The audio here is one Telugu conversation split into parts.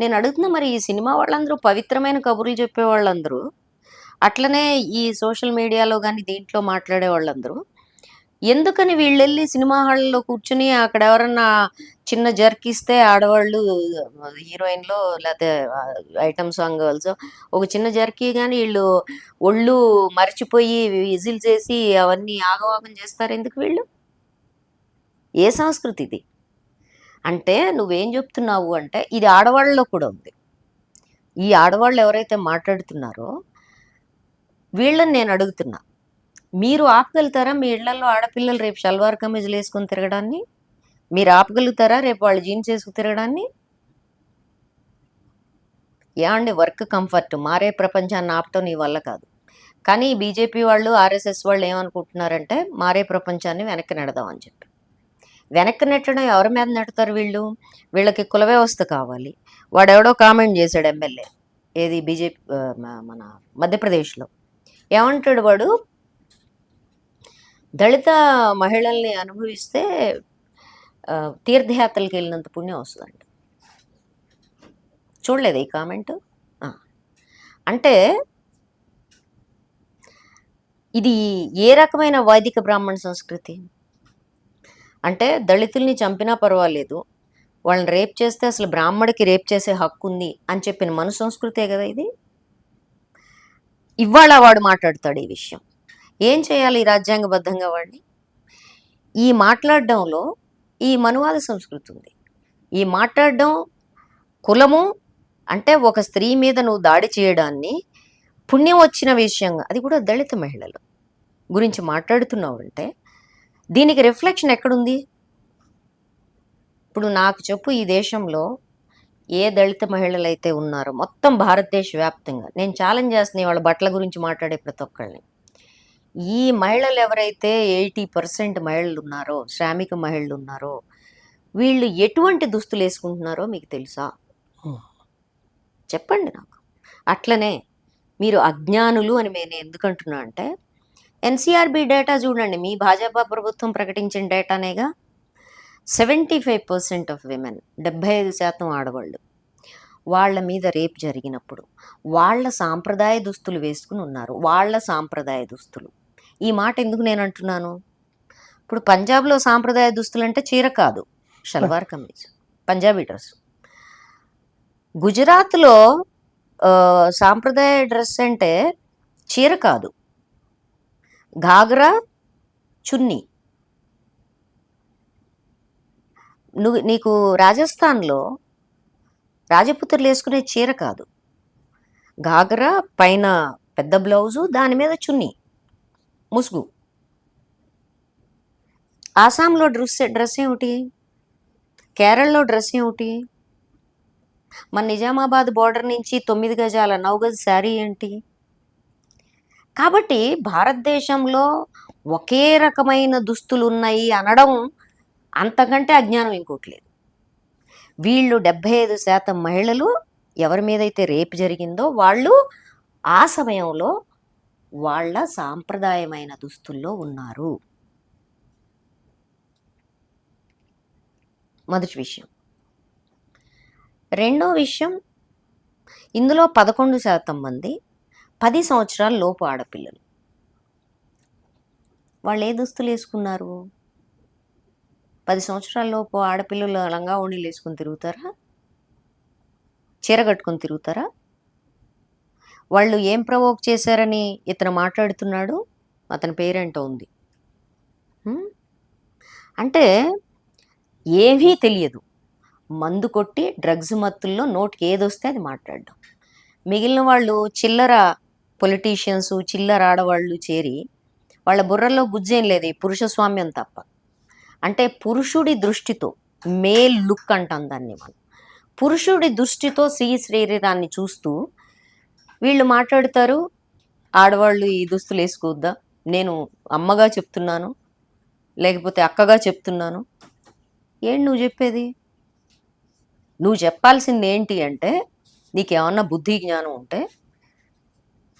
నేను అడుగుతున్నా మరి ఈ సినిమా వాళ్ళందరూ పవిత్రమైన కబుర్లు చెప్పే వాళ్ళందరూ అట్లనే ఈ సోషల్ మీడియాలో కానీ దీంట్లో మాట్లాడే వాళ్ళందరూ ఎందుకని వీళ్ళెళ్ళి సినిమా హాల్లో కూర్చుని అక్కడ ఎవరన్నా చిన్న జర్క్ ఇస్తే ఆడవాళ్ళు హీరోయిన్లో లేకపోతే ఐటమ్ సాంగ్ గర్ల్స్ ఒక చిన్న జర్కీ కానీ వీళ్ళు ఒళ్ళు మర్చిపోయి విజిల్ చేసి అవన్నీ ఆగవాగం చేస్తారు ఎందుకు వీళ్ళు? ఏ సంస్కృతి ఇది? అంటే నువ్వేం చెప్తున్నావు అంటే ఇది ఆడవాళ్ళలో కూడా ఉంది. ఈ ఆడవాళ్ళు ఎవరైతే మాట్లాడుతున్నారో వీళ్ళని నేను అడుగుతున్నా. మీరు ఆపగలుగుతారా మీ ఇళ్ళలో ఆడపిల్లలు రేపు షల్వార్ కమీజులు వేసుకొని తిరగడాన్ని? మీరు ఆపగలుగుతారా రేపు వాళ్ళు జీన్స్ వేసుకు తిరగడాన్ని? ఏమండి వర్క్ కంఫర్ట్ మారే ప్రపంచాన్ని ఆపటం నీ వల్ల కాదు. కానీ బీజేపీ వాళ్ళు ఆర్ఎస్ఎస్ వాళ్ళు ఏమనుకుంటున్నారంటే మారే ప్రపంచాన్ని వెనక్కి నెడదాం అని చెప్పి. వెనక్కి నెట్టడం ఎవరి మీద నెడతారు వీళ్ళు? వీళ్ళకి కుల వ్యవస్థ కావాలి. వాడెవడో కామెంట్ చేశాడు ఎమ్మెల్యే. ఏది? బీజేపీ మన మధ్యప్రదేశ్లో. ఏమంటాడు వాడు? దళిత మహిళల్ని అనుభవిస్తే తీర్థయాత్రలకు వెళ్ళినంత పుణ్యం వస్తుందంట. చూడలేదు ఈ కామెంట్? అంటే ఇది ఏ రకమైన వైదిక బ్రాహ్మణ సంస్కృతి? అంటే దళితుల్ని చంపినా పర్వాలేదు. వాళ్ళని రేప్ చేస్తే అసలు బ్రాహ్మడికి రేప్ చేసే హక్కు ఉంది అని చెప్పిన మన సంస్కృతే కదా ఇది? ఇవాళ వాడు మాట్లాడతాడు ఈ విషయం. ఏం చేయాలి ఈ రాజ్యాంగబద్ధంగా వాడిని? ఈ మాట్లాడడంలో ఈ మనువాద సంస్కృతి ఉంది. ఈ మాట్లాడడం కులము అంటే ఒక స్త్రీ మీద నువ్వు దాడి చేయడాన్ని పుణ్యం వచ్చిన విషయంగా అది కూడా దళిత మహిళలు గురించి మాట్లాడుతున్నావు అంటే దీనికి రిఫ్లెక్షన్ ఎక్కడుంది? ఇప్పుడు నాకు చెప్పు ఈ దేశంలో ఏ దళిత మహిళలు అయితే ఉన్నారో మొత్తం భారతదేశ వ్యాప్తంగా. నేను ఛాలెంజ్ చేస్తున్నా వాళ్ళ బట్టల గురించి మాట్లాడే ప్రతి ఒక్కళ్ళని. ఈ మహిళలు ఎవరైతే ఎయిటీ పర్సెంట్ మహిళలు ఉన్నారో శ్రామిక మహిళలు ఉన్నారో వీళ్ళు ఎటువంటి దుస్తులు వేసుకుంటున్నారో మీకు తెలుసా? చెప్పండి నాకు. అట్లనే మీరు అజ్ఞానులు అని నేను ఎందుకంటున్నా అంటే ఎన్సీఆర్బి డేటా చూడండి మీ భాజపా ప్రభుత్వం ప్రకటించిన డేటానేగా? Seventy five percent of women డెబ్భై ఐదు శాతం ఆడవాళ్ళు వాళ్ళ మీద రేప్ జరిగినప్పుడు వాళ్ళ సాంప్రదాయ దుస్తులు వేసుకుని ఉన్నారు వాళ్ళ సాంప్రదాయ దుస్తులు. ఈ మాట ఎందుకు నేను అంటున్నాను? ఇప్పుడు పంజాబ్లో సాంప్రదాయ దుస్తులు అంటే చీర కాదు షల్వార్ కమీజ్ పంజాబీ డ్రెస్. గుజరాత్లో సాంప్రదాయ డ్రెస్ అంటే చీర కాదు. ఘాగ్రా చున్నీ. నువ్వు నీకు రాజస్థాన్లో రాజపుత్రులు వేసుకునే చీర కాదు. ఘాగ్రా పైన పెద్ద బ్లౌజు దాని మీద చున్నీ ముసుగు. ఆసాంలో డ్రెస్ డ్రెస్ ఏమిటి? కేరళలో డ్రెస్ ఏమిటి? మన నిజామాబాద్ బార్డర్ నుంచి తొమ్మిది గజాల నౌగజ్ శారీ ఏంటి? కాబట్టి భారతదేశంలో ఒకే రకమైన దుస్తులు ఉన్నాయి అనడం అంతకంటే అజ్ఞానం ఇంకోటి లేదు. వీళ్ళు డెబ్భై ఐదు శాతం మహిళలు ఎవరి మీదైతే రేపు జరిగిందో వాళ్ళు ఆ సమయంలో వాళ్ళ సాంప్రదాయమైన దుస్తుల్లో ఉన్నారు. మొదటి విషయం. రెండో విషయం ఇందులో పదకొండు శాతం మంది పది సంవత్సరాల లోపు ఆడపిల్లలు. వాళ్ళు ఏ దుస్తులు వేసుకున్నారు? పది సంవత్సరాల లోపు ఆడపిల్లలు లంగా ఓణీలు వేసుకొని తిరుగుతారా? చీర కట్టుకొని తిరుగుతారా? వాళ్ళు ఏం ప్రవోక్ చేశారని ఇతను మాట్లాడుతున్నాడు? అతని పేరేంటో ఉంది. అంటే ఏమీ తెలియదు. మందు కొట్టి డ్రగ్స్ మత్తుల్లో నోటికి ఏది వస్తే అది మాట్లాడడం. మిగిలిన వాళ్ళు చిల్లర పొలిటీషియన్స్ చిల్లర ఆడవాళ్ళు చేరి వాళ్ళ బుర్రలో గుజ్జేం లేదు ఈ పురుష స్వామ్యం తప్ప. అంటే పురుషుడి దృష్టితో మేల్ లుక్ అంటాం దాన్ని మనం. పురుషుడి దృష్టితో స్త్రీ శరీరాన్ని చూస్తూ వీళ్ళు మాట్లాడతారు ఆడవాళ్ళు ఈ దుస్తులు వేసుకోవద్దా? నేను అమ్మగా చెప్తున్నాను లేకపోతే అక్కగా చెప్తున్నాను. ఏంటి నువ్వు చెప్పేది? నువ్వు చెప్పాల్సింది ఏంటి అంటే నీకేమన్నా బుద్ధి జ్ఞానం ఉంటే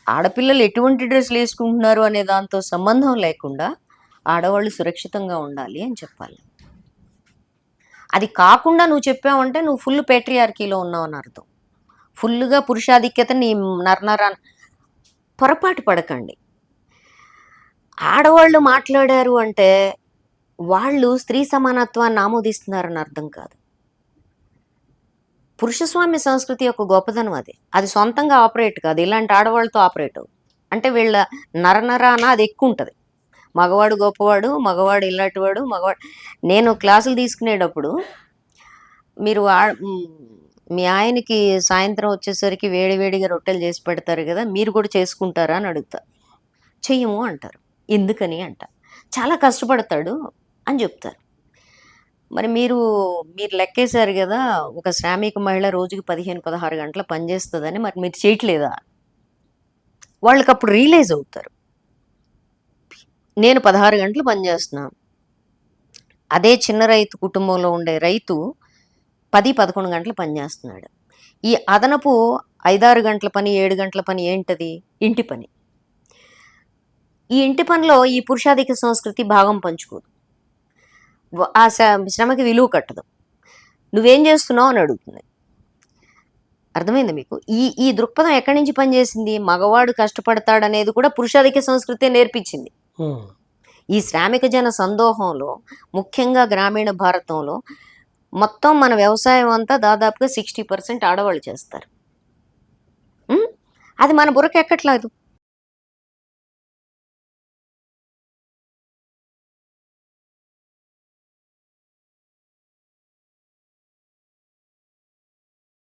ఆడపిల్లలు ఎటువంటి డ్రెస్సులు వేసుకుంటున్నారు అనే దాంతో సంబంధం లేకుండా ఆడవాళ్ళు సురక్షితంగా ఉండాలి అని చెప్పాలి. అది కాకుండా నువ్వు చెప్పావంటే నువ్వు ఫుల్ పేట్రియార్కీలో ఉన్నావు అని అర్థం. ఫుల్గా పురుషాధిక్యత నీ నరనర పొరపాటు పడకండి. ఆడవాళ్ళు మాట్లాడారు అంటే వాళ్ళు స్త్రీ సమానత్వాన్ని ఆమోదిస్తున్నారని అర్థం కాదు. పురుషస్వామ్య సంస్కృతి యొక్క గొప్పదనం అది. అది సొంతంగా ఆపరేట్ కాదు. ఇలాంటి ఆడవాళ్ళతో ఆపరేట్ అవుతుంది అంటే వీళ్ళ నరనరాన అది ఎక్కువ ఉంటుంది మగవాడు గొప్పవాడు మగవాడు ఇలాంటివాడు మగవాడు నేను క్లాసులు తీసుకునేటప్పుడు మీరు మీ ఆయనకి సాయంత్రం వచ్చేసరికి వేడివేడిగా రొట్టెలు చేసి పెడతారు కదా మీరు కూడా చేసుకుంటారా అని అడుగుతా. చెయ్యము అంటారు. ఎందుకని అంట. చాలా కష్టపడతాడు అని చెప్తారు. మరి మీరు మీరు లెక్కేశారు కదా ఒక శ్రామిక మహిళ రోజుకి పదిహేను పదహారు గంటల పనిచేస్తుందని మరి మీరు చేయట్లేదా? వాళ్ళకి అప్పుడు రియలైజ్ అవుతారు. నేను పదహారు గంటలు పనిచేస్తున్నాను అదే చిన్న రైతు కుటుంబంలో ఉండే రైతు పది పదకొండు గంటలు పనిచేస్తున్నాడు ఈ అదనపు ఐదారు గంటల పని ఏడు గంటల పని ఏంటది? ఇంటి పని. ఈ ఇంటి పనిలో ఈ పురుషాధిక సంస్కృతి భాగం పంచుకోదు. ఆ శ్ర- శ్రమకి విలువ కట్టదు. నువ్వేం చేస్తున్నావు అని అడుగుతుంది. అర్థమైంది మీకు? ఈ ఈ దృక్పథం ఎక్కడి నుంచి పనిచేసింది? మగవాడు కష్టపడతాడు అనేది కూడా పురుషాధిక సంస్కృతే నేర్పించింది. ఈ శ్రామిక జన సందోహంలో ముఖ్యంగా గ్రామీణ భారతంలో మొత్తం మన వ్యవసాయం అంతా దాదాపుగా సిక్స్టీ పర్సెంట్ ఆడవాళ్ళు చేస్తారు? అది మన బుర్రకు ఎక్కట్లేదు